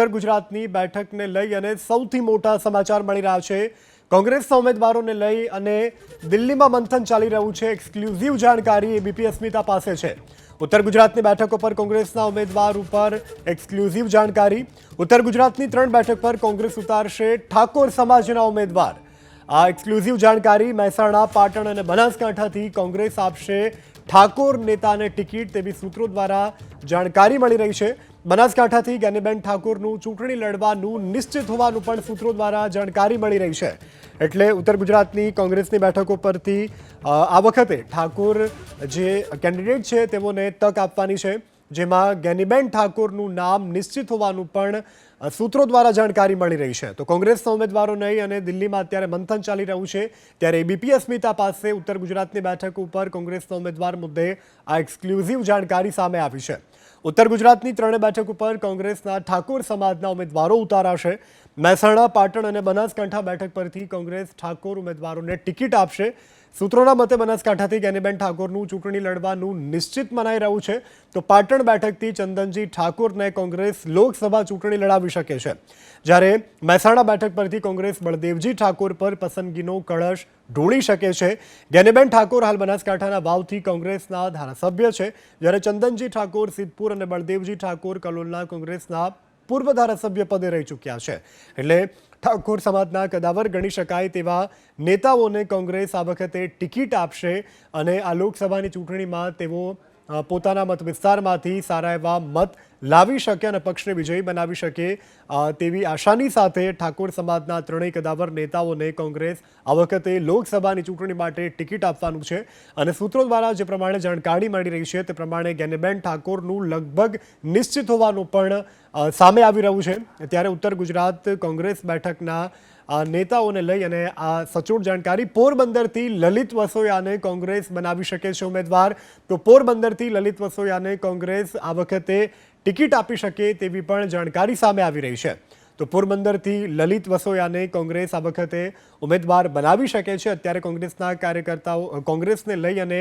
ઉત્તર ગુજરાતની બેઠકને લઈ અને સૌથી મોટા સમાચાર મળી રહ્યા છે. કોંગ્રેસના ઉમેદવારોને લઈ અને દિલ્હીમાં મંથન ચાલી રહ્યું છે. એક્સક્લુઝિવ જાણકારી એબીપી અસ્મિતા પાસે છે. ઉત્તર ગુજરાતની બેઠકો પર કોંગ્રેસના ઉમેદવાર ઉપર એક્સક્લુઝિવ જાણકારી. ઉત્તર ગુજરાતની ત્રણ બેઠક પર કોંગ્રેસ ઉતારશે ઠાકોર સમાજના ઉમેદવાર. આ એક્સક્લુઝિવ જાણકારી મહેસાણા, પાટણ અને બનાસકાંઠાથી કોંગ્રેસ આપશે ઠાકોર નેતાને ટિકિટ તેવી સૂત્રો દ્વારા જાણકારી મળી રહી છે. બનાસકાંઠાથી જ્ઞાનીબેન ઠાકોરનું ચૂંટણી લડવાનું નિશ્ચિત હોવાનું પણ સૂત્રો દ્વારા જાણકારી મળી રહી છે. એટલે ઉત્તર ગુજરાતની કોંગ્રેસની બેઠકો પરથી આ વખતે ઠાકોર જે કેન્ડિડેટ છે તેઓને તક આપવાની છે. જેમાં ગેનીબેન ઠાકોરનું નામ નિશ્ચિત હોવાનું પણ સૂત્રો દ્વારા જાણકારી મળી રહી છે. તો કોંગ્રેસના ઉમેદવારો નહીં અને દિલ્હીમાં અત્યારે મંથન ચાલી રહ્યું છે, ત્યારે એબીપી અસ્મિતા પાસે ઉત્તર ગુજરાતની બેઠક ઉપર કોંગ્રેસના ઉમેદવાર મુદ્દે આ એક્સક્લુઝિવ જાણકારી સામે આવી છે. ઉત્તર ગુજરાતની ત્રણેય બેઠક ઉપર કોંગ્રેસના ઠાકોર સમાજના ઉમેદવારો ઉતારાશે. મહેસાણા, પાટણ અને બનાસકાંઠા બેઠક પરથી કોંગ્રેસ ઠાકોર ઉમેદવારોને ટિકિટ આપશે. સૂત્રોના મતે બનાસકાંઠાથી કેનીબેન ઠાકોરનું ચૂંટણી લડવાનું નિશ્ચિત મનાઈ રહ્યું છે. તો પાટણ બેઠકથી ચંદનજી ઠાકોરને કોંગ્રેસ લોકસભા ચૂંટણી લડાવી શકે છે. જ્યારે મહેસાણા બેઠક પરથી કોંગ્રેસ બળદેવજી ઠાકોર પર પસંદગીનો કળશ ઢોળી શકે છે. ગેનીબેન ઠાકોર હાલ બનાસકાંઠાના વાવથી કોંગ્રેસના ધારાસભ્ય છે. જ્યારે ચંદનજી ઠાકોર સિદ્ધપુર અને બળદેવજી ઠાકોર કલોલના કોંગ્રેસના પૂર્વ ધારાસભ્ય પદે રહી ચૂક્યા છે. એટલે ઠાકોર સમાજના કદાવર ગણી શકાય તેવા નેતાઓને કોંગ્રેસ આ વખતે ટિકિટ આપશે અને આ લોકસભાની ચૂંટણીમાં તેઓ પોતાના મત વિસ્તારમાંથી સારા એવા મત લાવી શકે અને પક્ષને વિજયી બનાવી શકે તેવી આશાની સાથે ઠાકોર સમાજના ત્રણેય કદાવર નેતાઓને કોંગ્રેસ આ વખતે લોકસભાની ચૂંટણી માટે ટિકિટ આપવાનું છે. અને સૂત્રો દ્વારા જે પ્રમાણે જાણકારી મળી રહી છે, તે પ્રમાણે જ્ઞાનીબેન ઠાકોરનું લગભગ નિશ્ચિત હોવાનું પણ સામે આવી રહ્યું છે. ત્યારે ઉત્તર ગુજરાત કોંગ્રેસ બેઠકના આ નેતાઓને લઈ અને આ સચોટ જાણકારી પોરબંદરથી લલિત વસોયાને કોંગ્રેસ બનાવી શકે છે ઉમેદવાર. તો પોરબંદરથી લલિત વસોયાને કોંગ્રેસ આ વખતે ટિકિટ આપી શકે તેવી પણ જાણકારી સામે આવી રહી છે. તો પોરબંદરથી લલિત વસોયાને કોંગ્રેસ આ વખતે ઉમેદવાર બનાવી શકે છે. અત્યારે કોંગ્રેસના કાર્યકર્તાઓ, કોંગ્રેસને લઈ અને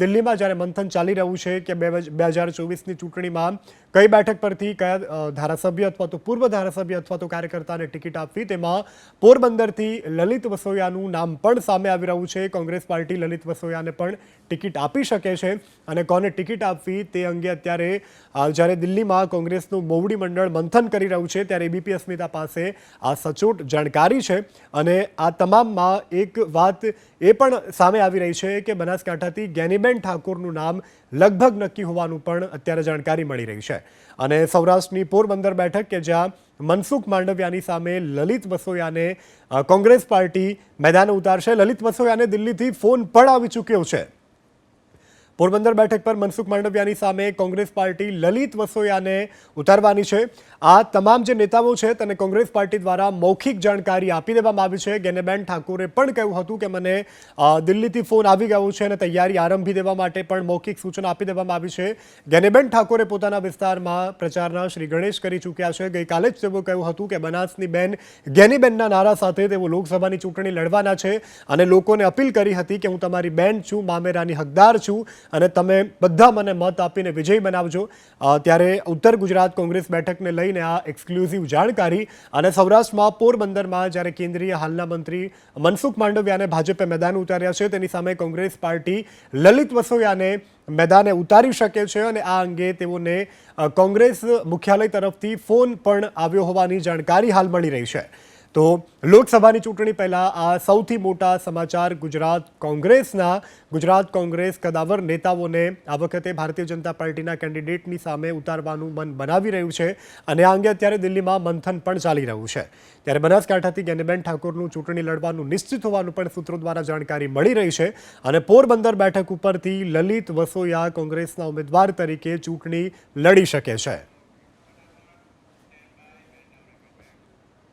દિલ્હીમાં જ્યારે મંથન ચાલી રહ્યું છે કે બે હજાર ચોવીસની ચૂંટણીમાં કઈ બેઠક પરથી કયા ધારાસભ્ય અથવા તો પૂર્વ ધારાસભ્ય અથવા તો કાર્યકર્તાને ટિકિટ આપવી, તેમાં પોરબંદરથી લલિત વસોયાનું નામ પણ સામે આવી રહ્યું છે. કોંગ્રેસ પાર્ટી લલિત વસોયાને પણ ટિકિટ આપી શકે છે. અને કોને ટિકિટ આપવી તે અંગે અત્યારે જ્યારે દિલ્હીમાં કોંગ્રેસનું મોવડી મંડળ મંથન કરી રહ્યું છે, ત્યારે એબીપી અસ્મિતા પાસે આ સચોટ જાણકારી છે અને આ તમામમાં એક વાત એ પણ સામે આવી રહી છે કે બનાસકાંઠાથી જ્ઞાનીબેન ઠાકોરનું નામ લગભગ નક્કી હોવાનું પણ અત્યારે જાણકારી મળી રહી છે. અને સૌરાષ્ટ્રની પોરબંદર બેઠક કે જ્યાં મનસુખ માંડવિયાની સામે લલિત વસોયાને કોંગ્રેસ પાર્ટી મેદાને ઉતારશે. લલિત વસોયાને દિલ્હીથી ફોન પણ આવી ચૂક્યો છે. પોરબંદર બેઠક પર મનસુખ માંડવિયાની સામે કોંગ્રેસ પાર્ટી લલિત વસોયાને ઉતારવાની છે. આ તમામ જે નેતાઓ છે તેને કોંગ્રેસ પાર્ટી દ્વારા મૌખિક જાણકારી આપી દેવામાં આવી છે. ગેનેબેન ઠાકોરે પણ કહ્યું હતું કે મને દિલ્હીથી ફોન આવી ગયો છે અને તૈયારી આરંભી દેવા માટે પણ મૌખિક સૂચના આપી દેવામાં આવી છે. ગેનેબેન ઠાકોરે પોતાના વિસ્તારમાં પ્રચારના શ્રી ગણેશ કરી ચૂક્યા છે. ગઈકાલે જ તેઓ કહ્યું હતું કે બનાસની બેન ગેનીબેનના નારા સાથે તેઓ લોકસભાની ચૂંટણી લડવાના છે અને લોકોને અપીલ કરી હતી કે હું તમારી બેન છું, મામેરાની હકદાર છું. અને તમે બધા મને મત આપીને વિજય બનાવજો. ત્યારે ઉત્તર ગુજરાત કોંગ્રેસ બેઠકને લઈને આ એક્સક્લુઝિવ જાણકારી અને સૌરાષ્ટ્રમાં પોરબંદરમાં જ્યારે કેન્દ્રીય હાલના મંત્રી મનસુખ માંડવિયાને ભાજપે મેદાન ઉતાર્યા છે, તેની સામે કોંગ્રેસ પાર્ટી લલિત વસોયાને મેદાને ઉતારી શકે છે અને આ અંગે તેઓને કોંગ્રેસ મુખ્યાલય તરફથી ફોન પણ આવ્યો હોવાની જાણકારી હાલ મળી રહી છે. તો લોકસભાની ચૂંટણી પહેલાં આ સૌથી મોટા સમાચાર ગુજરાત કોંગ્રેસના ગુજરાત કોંગ્રેસ કદાવર નેતાઓને આ વખતે ભારતીય જનતા પાર્ટીના કેન્ડિડેટની સામે ઉતારવાનું મન બનાવી રહ્યું છે અને આ અંગે અત્યારે દિલ્હીમાં મંથન પણ ચાલી રહ્યું છે. ત્યારે બનાસકાંઠાથી જ્ઞાનીબેન ઠાકોરનું ચૂંટણી લડવાનું નિશ્ચિત હોવાનું પણ સૂત્રો દ્વારા જાણકારી મળી રહી છે અને પોરબંદર બેઠક ઉપરથી લલિત વસોયા કોંગ્રેસના ઉમેદવાર તરીકે ચૂંટણી લડી શકે છે.